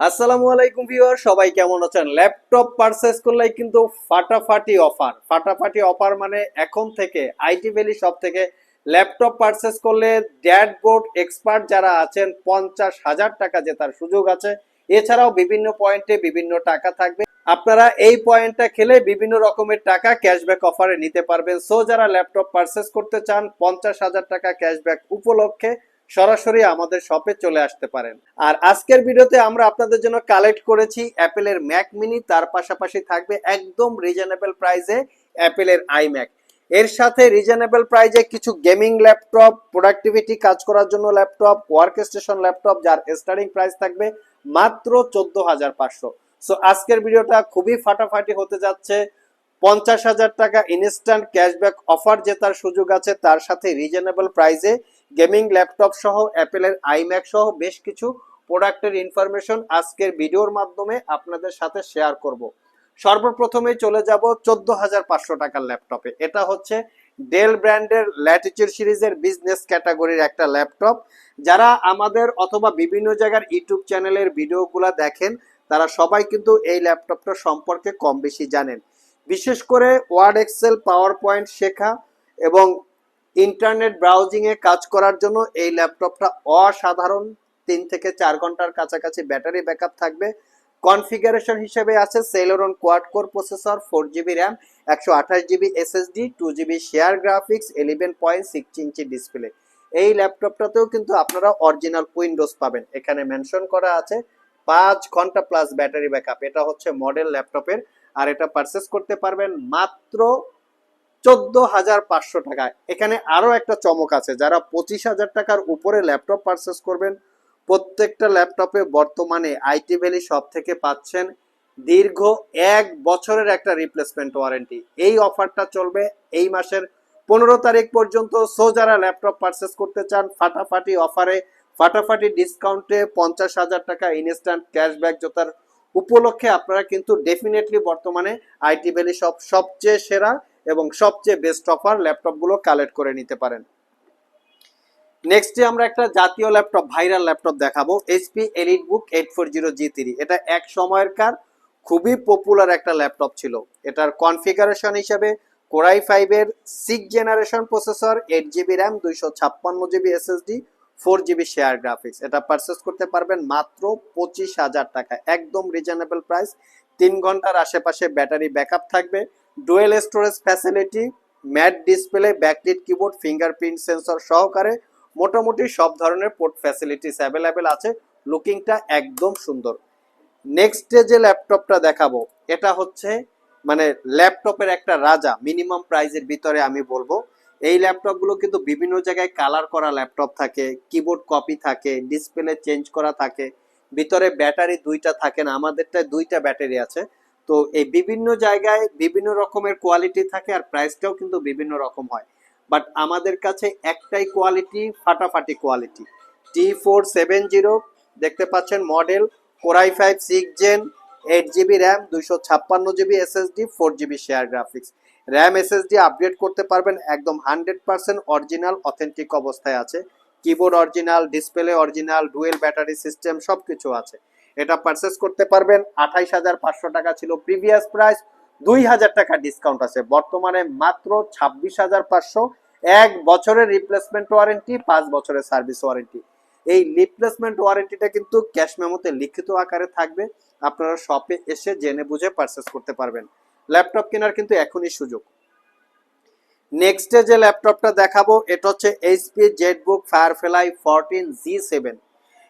আসসালামু আলাইকুম ভিউয়ার সবাই কেমন আছেন? ল্যাপটপ পারচেস করলে কিন্তু ফাটাফাটি অফার ফাটাফাটি অফার মানে এখন থেকে আইটি ভ্যালি সব থেকে ল্যাপটপ পারচেস করলে ড্যাশবোর্ড এক্সপার্ট যারা আছেন, পঞ্চাশ হাজার টাকা জেতার সুযোগ আছে। এছাড়াও বিভিন্ন পয়েন্টে বিভিন্ন টাকা থাকবে। আপনারা এই পয়েন্টটা খেলে বিভিন্ন রকমের টাকা ক্যাশব্যাক অফারে নিতে পারবেন। সো যারা ল্যাপটপ পারচেস করতে চান, পঞ্চাশ হাজার টাকা ক্যাশব্যাক উপলক্ষে সরাসরি আমাদের শপে চলে আসতে পারেন। আর আজকের ভিডিওতে আমরা আপনাদের জন্য কালেক্ট করেছি অ্যাপেলের ম্যাক মিনি তার পাশাপাশি থাকবে একদম রিজনেবল প্রাইসে অ্যাপেলের আইম্যাক এর সাথে রিজনেবল প্রাইজে কিছু গেমিং ল্যাপটপ প্রোডাক্টিভিটি কাজ করার জন্য ল্যাপটপ ওয়ার্ক স্টেশন ল্যাপটপ যার স্টার্টিং প্রাইস থাকবে মাত্র চোদ্দ হাজার পাঁচশো। সো আজকের ভিডিওটা খুবই ফাটাফাটি হতে যাচ্ছে। পঞ্চাশ হাজার টাকা ইনস্ট্যান্ট ক্যাশব্যাক অফার জেতার সুযোগ আছে, তার সাথে রিজনেবল প্রাইসে গেমিং ল্যাপটপ সহ অ্যাপেলের আইম্যাক সহ বেশ কিছু প্রোডাক্টের ইনফরমেশন আজকের ভিডিওর মাধ্যমে আপনাদের সাথে শেয়ার করব। সর্বপ্রথমে চলে যাব চোদ্দ হাজার পাঁচশো টাকার ল্যাপটপে। এটা হচ্ছে ডেল ব্র্যান্ডের ল্যাটিচিউড সিরিজের বিজনেস ক্যাটাগরির একটা ল্যাপটপ। যারা আমাদের অথবা বিভিন্ন জায়গার ইউটিউব চ্যানেলের ভিডিওগুলো দেখেন, তারা সবাই কিন্তু এই ল্যাপটপটা সম্পর্কে কম বেশি জানেন। বিশেষ করে ওয়ার্ড এক্সেল পাওয়ার পয়েন্ট শেখা এবং ইন্টারনেট ব্রাউজিং এ কাজ করার জন্য এই ল্যাপটপটা অসাধারণ। তিন থেকে চার ঘণ্টার কাছাকাছি ব্যাটারি ব্যাকআপ থাকবে। কনফিগারেশন হিসেবে আছে Celeron quad core processor four GB RAM একশো আঠাশ GB SSD two GB share graphics eleven point six inch display এই ল্যাপটপটাতেও কিন্তু আপনারা অরিজিনাল উইন্ডোজ পাবেন। এখানে মেনশন করা আছে পাঁচ ঘণ্টা প্লাস ব্যাটারি ব্যাকআপ। এটা হচ্ছে মডেল ল্যাপটপের। আর এটা পারচেস করতে পারবেন মাত্র চোদ্দ হাজার পাঁচশো টাকা এখানে আরও একটা চমক আছে, যারা পঁচিশ হাজার টাকার উপরে ল্যাপটপ পারচেস করবেন, প্রত্যেকটা ল্যাপটপে বর্তমানে আইটি ভ্যালি সব থেকে পাচ্ছেন দীর্ঘ এক বছরের একটা রিপ্লেসমেন্ট ওয়ারেন্টি এই অফারটা চলবে এই মাসের পনেরো তারিখ পর্যন্ত। সো যারা ল্যাপটপ পারচেস করতে চান, ফাটাফাটি অফারে ফাটাফাটি ডিসকাউন্টে পঞ্চাশ হাজার টাকা ইনস্ট্যান্ট ক্যাশব্যাক জোতার উপলক্ষে আপনারা কিন্তু ডেফিনেটলি বর্তমানে আইটি ভ্যালি সব সবচেয়ে সেরা এবং সবচেয়ে বেস্ট অফার ল্যাপটপগুলো কালেক্ট করে নিতে পারেন। নেক্সটে আমরা একটা জাতীয় ল্যাপটপ ভাইরাল ল্যাপটপ দেখাবো HP Elite eight four zero G three এটা এক সময়কার খুবই পপুলার একটা ল্যাপটপ ছিল। এটার কনফিগারেশন হিসেবে কোরাই ফাইভের six generation processor eight GB RAM দুইশো ছাপ্পান্ন GB SSD four GB share graphics এটা পারচেস করতে পারবেন মাত্র পঁচিশ হাজার টাকা একদম রিজনেবল প্রাইস তিন ঘণ্টার আশেপাশে ব্যাটারি ব্যাকআপ থাকবে। Dual storage facility, matte display, backlit keyboard, fingerprint sensor সহকারে মোটামুটি সব ধরনের পোর্ট ফ্যাসিলিটিস অ্যাভেলেবেল আছে। লুকিংটা একদম সুন্দর। নেক্সট যে ল্যাপটপটা দেখাবো, এটা হচ্ছে মানে ল্যাপটপের একটা রাজা, মিনিমাম প্রাইজের ভিতরে আমি বলব। এই ল্যাপটপগুলো কিন্তু বিভিন্ন জায়গায় কালার করা ল্যাপটপ থাকে, কিবোর্ড কপি থাকে, ডিসপ্লে চেঞ্জ করা থাকে। ভিতরে ব্যাটারি দুইটা থাকে না, আমাদেরটায় দুইটা ব্যাটারি আছে। তো এই বিভিন্ন জায়গায় বিভিন্ন রকমের কোয়ালিটি থাকে আর প্রাইসটাও কিন্তু বিভিন্ন রকম হয়। বাট আমাদের কাছে একটাই কোয়ালিটি ফাটাফাটি quality T four seven zero দেখতে পাচ্ছেন model core i five six gen eight GB RAM দুইশো ছাপ্পান্ন GB SSD four GB share graphics RAM SSD update করতে পারবেন একদম হান্ড্রেড পার্সেন্ট অরিজিনাল অথেন্টিক অবস্থায় আছে। Keyboard original display original dual battery system সব কিছু আছে। এটা পারচেস করতে পারবেন। আঠাইশ হাজার পাঁচশো টাকা ছিল প্রিভিয়াস প্রাইস দুই হাজার টাকা ডিসকাউন্ট আছে। বর্তমানে মাত্র ছাব্বিশ হাজার পাঁচশো। এক বছরের রিপ্লেসমেন্ট ওয়ারেন্টি পাঁচ বছরের সার্ভিস ওয়ারেন্টি এই রিপ্লেসমেন্ট ওয়ারেন্টিটা কিন্তু ক্যাশ মেমোতে লিখিত আকারে থাকবে। আপনারা শপে এসে জেনে বুঝে পারচেস করতে পারবেন। ল্যাপটপ কেনার কিন্তু এখনই সুযোগ। নেক্সটে যে ল্যাপটপটা দেখাবো, এটা হচ্ছে HP ZBook Firefly fourteen G seven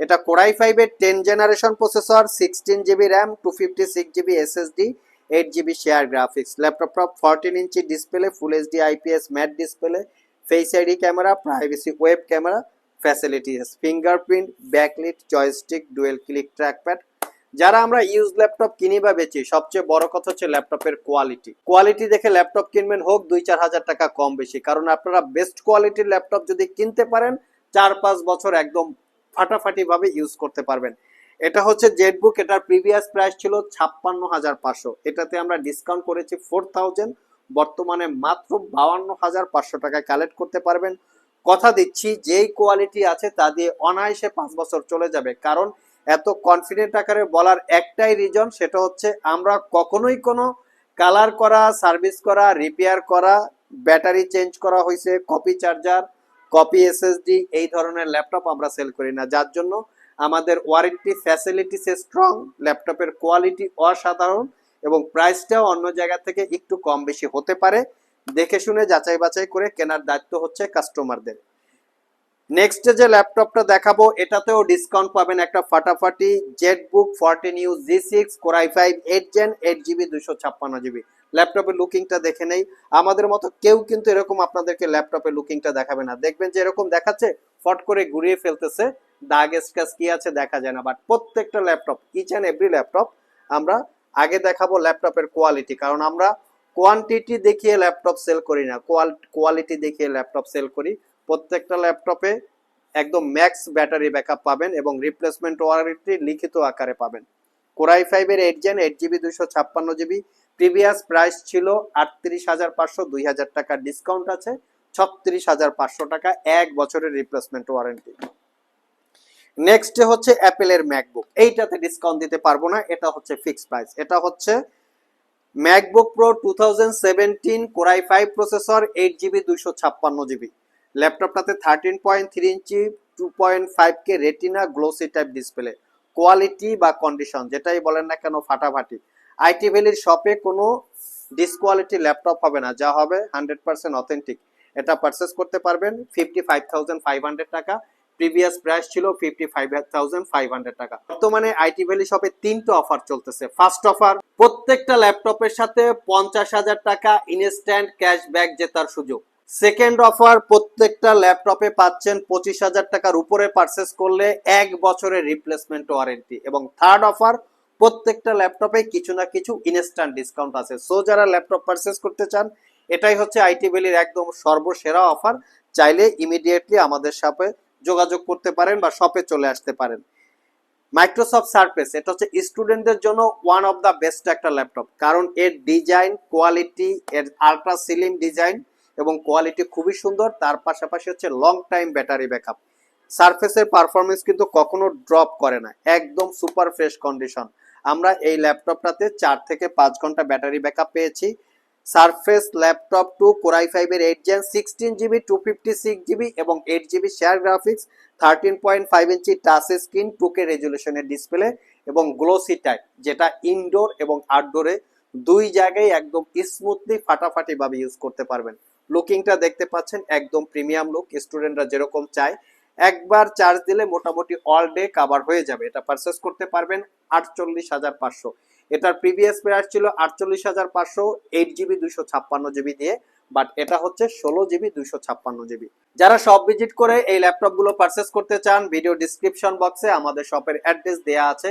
এটা কোরাই ফাইভের ten generation processor sixteen GB RAM two fifty six GB SSD eight GB share graphics ল্যাপটপটা fourteen inch display full HD IPS matte display face ID camera privacy web camera facilities fingerprint backlit joystick dual click trackpad যারা আমরা use laptop কিনি বা বেচি, সবচেয়ে বড় কথা হচ্ছে ল্যাপটপের কোয়ালিটি কোয়ালিটি দেখে ল্যাপটপ কিনবেন হোক, দুই চার হাজার টাকা কম বেশি, কারণ আপনারা বেস্ট কোয়ালিটির ল্যাপটপ যদি কিনতে পারেন, চার পাঁচ বছর একদম ফাটাফাটি ভাবে ইউজ করতে পারবেন। এটা হচ্ছে জেটবুক এটার প্রিভিয়াস প্রাইস ছিল ছাপ্পান্ন হাজার পাঁচশো। এটাতে আমরা ডিসকাউন্ট করেছি ফোর থাউজেন্ড বর্তমানে মাত্র বাউান্ন হাজার পাঁচশো টাকায় কালেক্ট করতে পারবেন। কথা দিচ্ছি, যেই কোয়ালিটি আছে তা দিয়ে অনায়াসে পাঁচ বছর চলে যাবে। কারণ এত কনফিডেন্ট আকারে বলার একটাই রিজন সেটা হচ্ছে আমরা কখনোই কোনো কালার করা সার্ভিস করা রিপেয়ার করা ব্যাটারি চেঞ্জ করা হয়েছে কপি চার্জার কপি এসএসডি এই ধরনের ল্যাপটপ আমরা সেল করি না। যার জন্য আমাদের ওয়ারেন্টি ফ্যাসিলিটিস স্ট্রং ল্যাপটপের কোয়ালিটি অসাধারণ এবং প্রাইসটাও অন্য জায়গা থেকে একটু কম বেশি হতে পারে। দেখে শুনে যাচাই বাছাই করে কেনার দায়িত্ব হচ্ছে কাস্টমারদের নেক্সট যে ল্যাপটপটা দেখাবো, এটাতেও ডিসকাউন্ট পাবেন একটা ফাটাফাটি Z book fourteen U G six core i five eight gen eight GB দুশো ছাপ্পান্ন জিবি ল্যাপটপের লুকিংটা দেখে নেই। আমাদের মতো কেউ কিন্তু এরকম আপনাদেরকে ল্যাপটপের লুকিংটা দেখাবে না। দেখবেন যে এরকম দেখাচ্ছে, ফট করে ঘুরিয়ে ফেলতেছে। দাগ স্ক্যাচ কি আছে দেখা যায় না। বাট প্রত্যেকটা laptop each and every laptop, আমরা আগে দেখাবো ল্যাপটপের কোয়ালিটি কারণ আমরা কোয়ান্টিটি দেখিয়ে ল্যাপটপ সেল করি না। কোয়ালিটি দেখিয়ে ল্যাপটপ সেল করি। প্রত্যেকটা ল্যাপটপে একদম ম্যাক্স ব্যাটারি ব্যাকআপ পাবেন এবং রিপ্লেসমেন্ট ওয়ারেন্টি লিখিত আকারে পাবেন। কোরাই ফাইভের এইট জেন এইট জিবি দুশো ছাপ্পান্ন জিবি প্রিভিয়াস প্রাইস ছিল আটত্রিশ হাজার পাঁচশো, দুই হাজার টাকা ডিসকাউন্ট আছে, ছত্রিশ হাজার পাঁচশো টাকা এক বছরের রিপ্লেসমেন্ট ওয়ারেন্টি নেক্সট হচ্ছে অ্যাপেলের ম্যাকবুক। এইটাতে ডিসকাউন্ট দিতে পারব না, এটা হচ্ছে ফিক্স প্রাইস এটা হচ্ছে MacBook Pro two thousand seventeen core i five processor eight GB দুইশো ছাপ্পান্ন GB ল্যাপটপটাতে thirteen point three inch two point five K retina glossy type display quality বা কন্ডিশন যেটাই বলেন না কেন, ফাটাফাটি। আইটি ভ্যালির শপে কোনো ডিসকোয়ালিটি ল্যাপটপ হবে না, যা হবে হান্ড্রেড পার্সেন্ট অথেন্টিক এটা পারচেস করতে পারবেন fifty five thousand five hundred টাকা প্রিভিয়াস প্রাইস ছিল fifty five thousand five hundred টাকা। বর্তমানে আইটি ভ্যালি শপে তিনটা অফার চলতেছে। ফার্স্ট অফার প্রত্যেকটা ল্যাপটপের সাথে পঞ্চাশ হাজার টাকা ইনস্ট্যান্ট ক্যাশব্যাক জেতার সুযোগ। সেকেন্ড অফার প্রত্যেকটা ল্যাপটপে পাচ্ছেন পঁচিশ হাজার টাকার উপরে পারচেস করলে এক বছরের রিপ্লেসমেন্ট ওয়ারেন্টি এবং থার্ড অফার প্রত্যেকটা ল্যাপটপে কিছু না কিছু ইনস্ট্যান্ট ডিসকাউন্ট আছে। সো যারা ল্যাপটপ পারচেস করতে চান, এটাই হচ্ছে আইটি ভ্যালির একদম সর্বসেরা অফার চাইলে ইমিডিয়েটলি আমাদের সাথে যোগাযোগ করতে পারেন বা শপে চলে আসতে পারেন। মাইক্রোসফট সার্ফেস এটা হচ্ছে স্টুডেন্টদের জন্য ওয়ান অফ দ্য বেস্ট একটা ল্যাপটপ। কারণ এর ডিজাইন কোয়ালিটি এর আলট্রা সিলিম ডিজাইন এবং কোয়ালিটি খুবই সুন্দর। তার পাশাপাশি হচ্ছে লং টাইম ব্যাটারি ব্যাকআপ সারফেসের পারফরমেন্স কিন্তু কখনো ড্রপ করে না। একদম সুপার ফ্রেশ কন্ডিশন আমরা এই ল্যাপটপটাতে চার থেকে পাঁচ ঘণ্টা ব্যাটারি ব্যাকআপ পেয়েছি। Surface laptop two, core i ফাইভের eight gen sixteen GB two fifty six GB এবং eight GB share graphics thirteen point five inch touch screen two K রেজুলেশনের display এবং গ্লোসি টাইপ যেটা ইনডোর এবং আউটডোরে দুই জায়গায় একদম স্মুথলি ফাটাফাটি ভাবে ইউজ করতে পারবেন। লুকিংটা দেখতে পাচ্ছেন, একদম প্রিমিয়াম লুক স্টুডেন্টরা যেরকম চায় একবার চার্জ দিলে মোটামুটি অল ডে কাভার হয়ে যাবে। এটা পারচেস করতে পারবেন আটচল্লিশ হাজার পাঁচশো। এটার প্রিভিয়াস প্রাইস ছিল আটচল্লিশ হাজার পাঁচশো এইট জিবি দুইশো ছাপ্পান্ন জিবি দিয়ে বাট এটা হচ্ছে ষোলো জিবি দুইশো ছাপ্পান্ন জিবি যারা সব ভিজিট করে এই ল্যাপটপগুলো পারচেস করতে চান ভিডিও ডিসক্রিপশন বক্সে আমাদের শপের অ্যাড্রেস দেয়া আছে।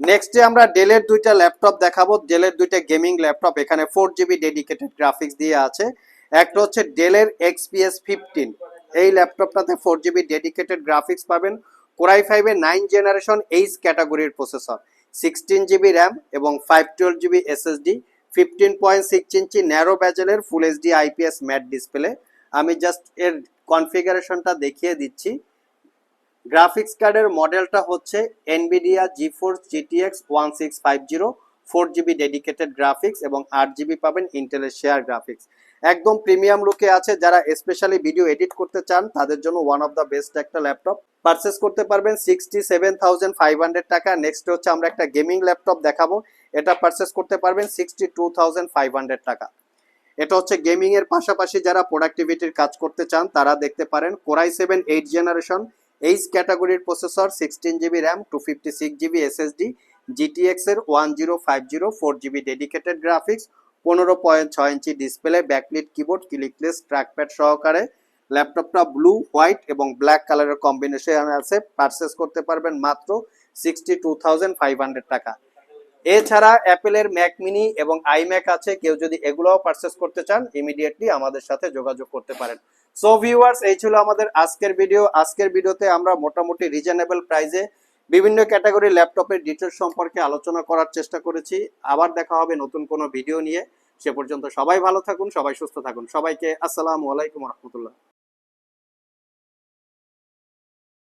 নেক্সটে আমরা ডেলের দুইটা ল্যাপটপ দেখাবো। ডেলের দুইটা গেমিং ল্যাপটপ এখানে ফোর জিবি ডেডিকেটেড গ্রাফিক্স দিয়ে আছে। একটা হচ্ছে ডেলের এক্সপিএস ফিফটিন এই ল্যাপটপটাতে ফোর জিবি ডেডিকেটেড গ্রাফিক্স পাবেন। কোরাই ফাইভের নাইন জেনারেশন এইচ ক্যাটাগরির প্রসেসর সিক্সটিন জিবি র্যাম এবং five twelve GB SSD fifteen point six inch narrow ব্যাজেলের full HD IPS matte display আমি জাস্ট এর কনফিগারেশনটা দেখিয়ে দিচ্ছি। গ্রাফিক্স কার্ডের মডেলটা হচ্ছে Nvidia GeForce GTX one six five zero four GB dedicated graphics এবং আট জিবি পাবেন ইন্টেলের শেয়ার গ্রাফিক্স একদম প্রিমিয়াম লুকে আছে, যারা স্পেশালি ভিডিও এডিট করতে চান, তাদের জন্য ওয়ান অফ দ্য বেস্ট একটা ল্যাপটপ পারচেস করতে পারবেন sixty seven thousand five hundred টাকা। নেক্সট হচ্ছে আমরা একটা গেমিং ল্যাপটপ দেখাবো। এটা পারচেস করতে পারবেন sixty two thousand five hundred টাকা। এটা হচ্ছে গেমিং এর পাশাপাশি যারা প্রোডাক্টিভিটির কাজ করতে চান, তারা দেখতে পারেন core i seven eight generation H ক্যাটাগরির processor sixteen GB RAM two fifty six GB SSD GTX এর one zero five zero four GB dedicated graphics পনেরো পয়েন্ট ছয় ইঞ্চি display backlit keyboard clickless trackpad সহকারে ল্যাপটপটা ব্লু হোয়াইট এবং black কালারের combination আছে। Purchase করতে পারবেন মাত্র sixty two thousand five hundred টাকা। এছাড়া অ্যাপেলের ম্যাক মিনি এবং আইম্যাক আছে। কেউ যদি এগুলোও পারচেস করতে চান ইমিডিয়েটলি আমাদের সাথে যোগাযোগ করতে পারেন। সো ভিউয়ার্স এই ছিল আমাদের আজকের ভিডিও আজকের ভিডিওতে আমরা মোটামুটি রিজনেবল প্রাইজে বিভিন্ন ক্যাটাগরি ল্যাপটপের ডিটেলস সম্পর্কে আলোচনা করার চেষ্টা করেছি। আবার দেখা হবে নতুন কোনো ভিডিও নিয়ে। সে পর্যন্ত সবাই ভালো থাকুন, সবাই সুস্থ থাকুন। সবাইকে আসসালামু আলাইকুম রহমতুল্লাহ।